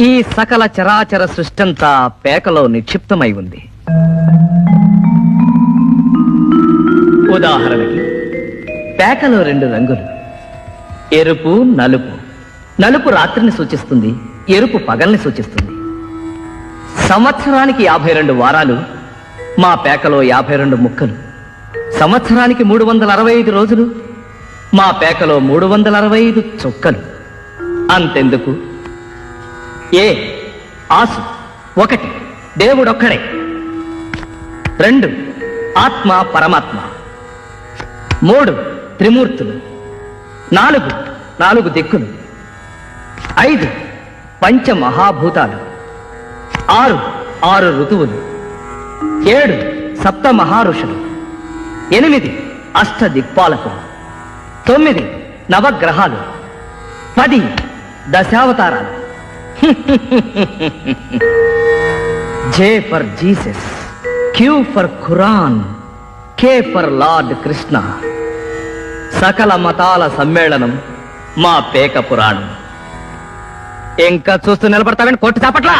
ఈ సకల చరాచర సృష్టంతా పేకలో నిక్షిప్తమై ఉంది. ఉదాహరణకి పేకలో రెండు రంగులు. ఎరుపు నలుపు. నలుపు రాత్రిని సూచిస్తుంది ఎరుపు పగల్ని సూచిస్తుంది. సంవత్సరానికి యాభై రెండు వారాలు మా పేకలో యాభై రెండు ముక్కలు. సంవత్సరానికి మూడు వందల అరవై ఐదు రోజులు మా పేకలో మూడు వందల అరవై ఐదు చుక్కలు. అంతెందుకు? ఏ? ఆసు. ఒకటి. దేవుడొక్కడే. రెండు. ఆత్మ పరమాత్మ. మూడు. త్రిమూర్తులు. నాలుగు. నాలుగు దిక్కులు. ఐదు. పంచ మహాభూతాలు ఆరు. ఆరు ఋతువులు. ఏడు. సప్త మహారుషులు ఎనిమిది. అష్ట దిక్పాలకులు తొమ్మిది. నవగ్రహాలు. పది. దశావతారాలు. J for Jesus Q for Quran K for lord Krishna సకల మతాల సమ్మేళనం మా పేక పురాణం. ఇంకా చూస్తూ నిలబడతావని కొట్టి చాపట్లా?